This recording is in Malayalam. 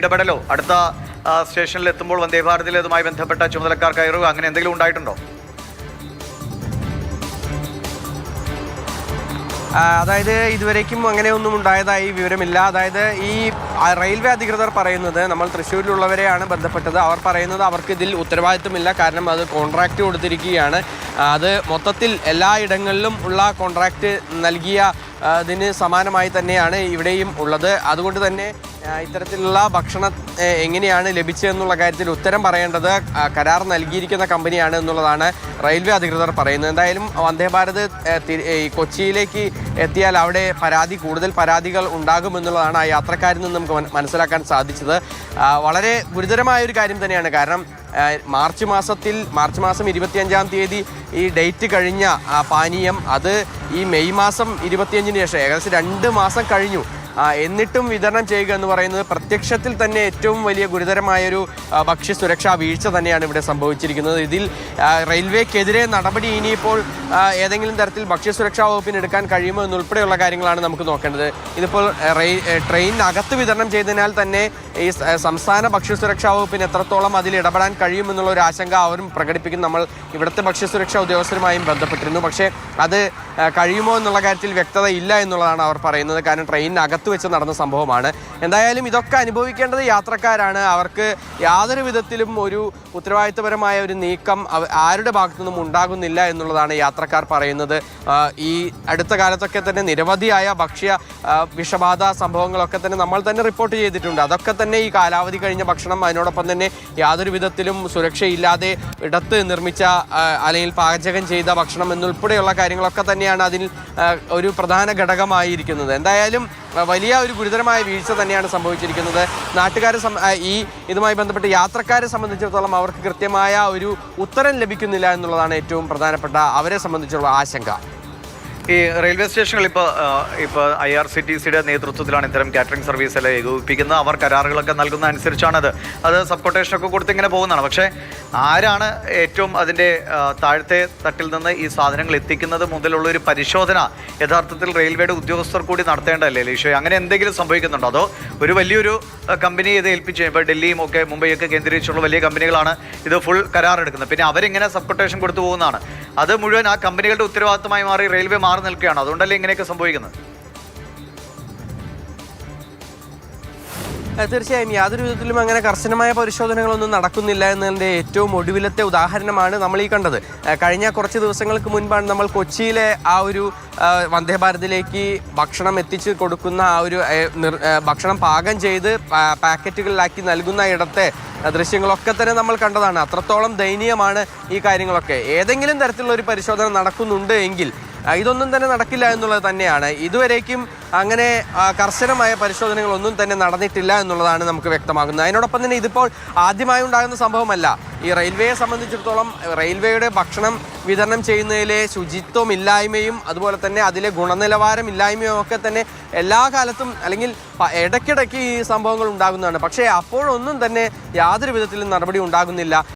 ഇടപെടലോ? അടുത്ത സ്റ്റേഷനിൽ എത്തുമ്പോൾ വന്ദേ ഭാരതിലേതുമായി ബന്ധപ്പെട്ട ചുമതലക്കാർ കയറുക അങ്ങനെ എന്തെങ്കിലും ഉണ്ടായിട്ടുണ്ടോ? അതായത് ഇതുവരേക്കും അങ്ങനെയൊന്നും ഉണ്ടായതായി വിവരമില്ല. അതായത് ഈ റെയിൽവേ അധികൃതർ പറയുന്നത് നമ്മൾ തൃശ്ശൂരിലുള്ളവരെയാണ് ബന്ധപ്പെട്ടത്. അവർ പറയുന്നത് അവർക്ക് ഇതിൽ ഉത്തരവാദിത്വമില്ല. കാരണം അത് കോൺട്രാക്റ്റ് കൊടുത്തിരിക്കുകയാണ്. അത് മൊത്തത്തിൽ എല്ലായിടങ്ങളിലും ഉള്ള കോൺട്രാക്റ്റ് നൽകിയ ഇതിന് സമാനമായി തന്നെയാണ് ഇവിടെയും ഉള്ളത്. അതുകൊണ്ട് തന്നെ ഇത്തരത്തിലുള്ള ഭക്ഷണം എങ്ങനെയാണ് ലഭിച്ചതെന്നുള്ള കാര്യത്തിൽ ഉത്തരം പറയേണ്ടത് കരാർ നൽകിയിരിക്കുന്ന കമ്പനിയാണ് എന്നുള്ളതാണ് റെയിൽവേ അധികൃതർ പറയുന്നത്. എന്തായാലും വന്ദേ ഭാരത് കൊച്ചിയിലേക്ക് എത്തിയാൽ അവിടെ പരാതി കൂടുതൽ പരാതികൾ ഉണ്ടാകുമെന്നുള്ളതാണ് ആ യാത്രക്കാരിൽ നിന്ന് നമുക്ക് മനസ്സിലാക്കാൻ സാധിച്ചത്. വളരെ ഗുരുതരമായ ഒരു കാര്യം തന്നെയാണ്. കാരണം മാർച്ച് മാസത്തിൽ മാർച്ച് മാസം ഇരുപത്തിയഞ്ചാം തീയതി ഈ ഡേറ്റ് കഴിഞ്ഞ പാനീയം അത് ഈ മെയ് മാസം ഇരുപത്തിയഞ്ചിന് ശേഷം ഏകദേശം രണ്ട് മാസം കഴിഞ്ഞു. എന്നിട്ടും വിതരണം ചെയ്യുക എന്ന് പറയുന്നത് പ്രത്യക്ഷത്തിൽ തന്നെ ഏറ്റവും വലിയ ഗുരുതരമായൊരു ആ, ഭക്ഷ്യ സുരക്ഷാ വീഴ്ച തന്നെയാണ് ഇവിടെ സംഭവിച്ചിരിക്കുന്നത്. ഇതിൽ റെയിൽവേക്കെതിരെ നടപടി ഇനിയിപ്പോൾ ഏതെങ്കിലും തരത്തിൽ ഭക്ഷ്യ സുരക്ഷാ വകുപ്പിന് എടുക്കാൻ കഴിയുമോ എന്നുൾപ്പെടെയുള്ള കാര്യങ്ങളാണ് നമുക്ക് നോക്കേണ്ടത്. ഇതിപ്പോൾ ട്രെയിനിനകത്ത് വിതരണം ചെയ്തതിനാൽ തന്നെ ഈ സംസ്ഥാന ഭക്ഷ്യ സുരക്ഷാ വകുപ്പിന് എത്രത്തോളം അതിൽ ഇടപെടാൻ കഴിയുമെന്നുള്ള ഒരു ആശങ്ക അവരും പ്രകടിപ്പിക്കും. നമ്മൾ ഇവിടുത്തെ ഭക്ഷ്യ സുരക്ഷാ ഉദ്യോഗസ്ഥരുമായും ബന്ധപ്പെട്ടിരുന്നു. പക്ഷേ അത് കഴിയുമോ എന്നുള്ള കാര്യത്തിൽ വ്യക്തത ഇല്ല എന്നുള്ളതാണ് അവർ പറയുന്നത്. കാരണം ട്രെയിനിനകത്ത് വെച്ച് നടന്ന സംഭവമാണ്. എന്തായാലും ഇതൊക്കെ അനുഭവിക്കേണ്ടത് യാത്രക്കാരാണ്. അവർക്ക് യാതൊരു വിധത്തിലും ഒരു ഉത്തരവാദിത്തപരമായ ഒരു നീക്കം ആരുടെ ഭാഗത്തു നിന്നും ഉണ്ടാകുന്നില്ല എന്നുള്ളതാണ് യാത്രക്കാർ പറയുന്നത്. ഈ അടുത്ത കാലത്തൊക്കെ തന്നെ നിരവധിയായ ഭക്ഷ്യ വിഷബാധ സംഭവങ്ങളൊക്കെ തന്നെ നമ്മൾ തന്നെ റിപ്പോർട്ട് ചെയ്തിട്ടുണ്ട്. അതൊക്കെ തന്നെ ഈ കാലാവധി കഴിഞ്ഞ ഭക്ഷണം അതിനോടൊപ്പം തന്നെ യാതൊരു വിധത്തിലും സുരക്ഷയില്ലാതെ ഇടത്ത് നിർമ്മിച്ച അല്ലെങ്കിൽ പാചകം ചെയ്ത ഭക്ഷണം എന്നുൾപ്പെടെയുള്ള കാര്യങ്ങളൊക്കെ തന്നെയാണ് അതിൽ ഒരു പ്രധാന ഘടകമായിരിക്കുന്നത്. എന്തായാലും വലിയ ഒരു ഗുരുതരമായ വീഴ്ച തന്നെയാണ് സംഭവിച്ചിരിക്കുന്നത്. നാട്ടുകാരെ ഈ ഇതുമായി ബന്ധപ്പെട്ട് യാത്രക്കാരെ സംബന്ധിച്ചിടത്തോളം അവർക്ക് കൃത്യമായ ഒരു ഉത്തരം ലഭിക്കുന്നില്ല എന്നുള്ളതാണ് ഏറ്റവും പ്രധാനപ്പെട്ട അവരെ സംബന്ധിച്ചുള്ള ആശങ്ക. ഈ റെയിൽവേ സ്റ്റേഷനുകൾ ഇപ്പോൾ ഇപ്പോൾ ഐ ആർ സി ടി സിയുടെ നേതൃത്വത്തിലാണ് ഇത്തരം കാറ്ററിംഗ് സർവീസ് എല്ലാം ഏകോപിപ്പിക്കുന്നത്. അവർ കരാറുകളൊക്കെ നൽകുന്ന അനുസരിച്ചാണത്. അത് സബ് കൊട്ടേഷനൊക്കെ കൊടുത്ത് ഇങ്ങനെ പോകുന്നതാണ്. പക്ഷേ ആരാണ് ഏറ്റവും അതിന്റെ താഴത്തെ തട്ടിൽ നിന്ന് ഈ സാധനങ്ങൾ എത്തിക്കുന്നത് മുതലുള്ള ഒരു പരിശോധന യഥാർത്ഥത്തിൽ റെയിൽവേയുടെ ഉദ്യോഗസ്ഥർ കൂടി നടത്തേണ്ടതല്ലേ ലീഷോ? അങ്ങനെ എന്തെങ്കിലും സംഭവിക്കുന്നുണ്ടോ? അതോ ഒരു വലിയൊരു കമ്പനി ഇത് ഏൽപ്പിച്ച് ഇപ്പോൾ ഡൽഹിയും ഒക്കെ മുംബൈയൊക്കെ കേന്ദ്രീകരിച്ചുള്ള വലിയ കമ്പനികളാണ് ഇത് ഫുൾ കരാറെടുക്കുന്നത്. പിന്നെ അവരിങ്ങനെ സബ് കൊട്ടേഷൻ കൊടുത്തു പോകുന്നതാണ്. അത് മുഴുവൻ ആ കമ്പനികളുടെ ഉത്തരവാദിത്തമായി മാറി റെയിൽവേ മാറി നിൽക്കുകയാണ്. അതുകൊണ്ടല്ലേ ഇങ്ങനെയൊക്കെ സംഭവിക്കുന്നത്? തീർച്ചയായും യാതൊരു വിധത്തിലും അങ്ങനെ കർശനമായ പരിശോധനകളൊന്നും നടക്കുന്നില്ല എന്നതിന്റെ ഏറ്റവും ഒടുവിലത്തെ ഉദാഹരണമാണ് നമ്മൾ ഈ കണ്ടത്. കഴിഞ്ഞ കുറച്ച് ദിവസങ്ങൾക്ക് മുൻപാണ് നമ്മൾ കൊച്ചിയിലെ ആ ഒരു വന്ദേ ഭാരതിലേക്ക് ഭക്ഷണം എത്തിച്ച് കൊടുക്കുന്ന ആ ഒരു ഭക്ഷണം പാകം ചെയ്ത് പാക്കറ്റുകളിലാക്കി നൽകുന്ന ഇടത്തെ ദൃശ്യങ്ങളൊക്കെ തന്നെ നമ്മൾ കണ്ടതാണ്. അത്രത്തോളം ദയനീയമാണ് ഈ കാര്യങ്ങളൊക്കെ. ഏതെങ്കിലും തരത്തിലുള്ള ഒരു പരിശോധന നടക്കുന്നുണ്ട് എങ്കിൽ ഇതൊന്നും തന്നെ നടക്കില്ല എന്നുള്ളത് തന്നെയാണ്. ഇതുവരേക്കും അങ്ങനെ കർശനമായ പരിശോധനകളൊന്നും തന്നെ നടന്നിട്ടില്ല എന്നുള്ളതാണ് നമുക്ക് വ്യക്തമാകുന്നത്. അതിനോടൊപ്പം തന്നെ ഇതിപ്പോൾ ആദ്യമായി ഉണ്ടാകുന്ന സംഭവമല്ല. ഈ റെയിൽവേയെ സംബന്ധിച്ചിടത്തോളം റെയിൽവേയുടെ ഭക്ഷണം വിതരണം ചെയ്യുന്നതിലെ ശുചിത്വമില്ലായ്മയും അതുപോലെ തന്നെ അതിലെ ഗുണനിലവാരം ഇല്ലായ്മയും ഒക്കെ തന്നെ എല്ലാ കാലത്തും അല്ലെങ്കിൽ ഇടയ്ക്കിടയ്ക്ക് ഈ സംഭവങ്ങൾ ഉണ്ടാകുന്നതാണ്. പക്ഷേ അപ്പോഴൊന്നും തന്നെ യാതൊരു വിധത്തിലും നടപടി ഉണ്ടാകുന്നില്ല.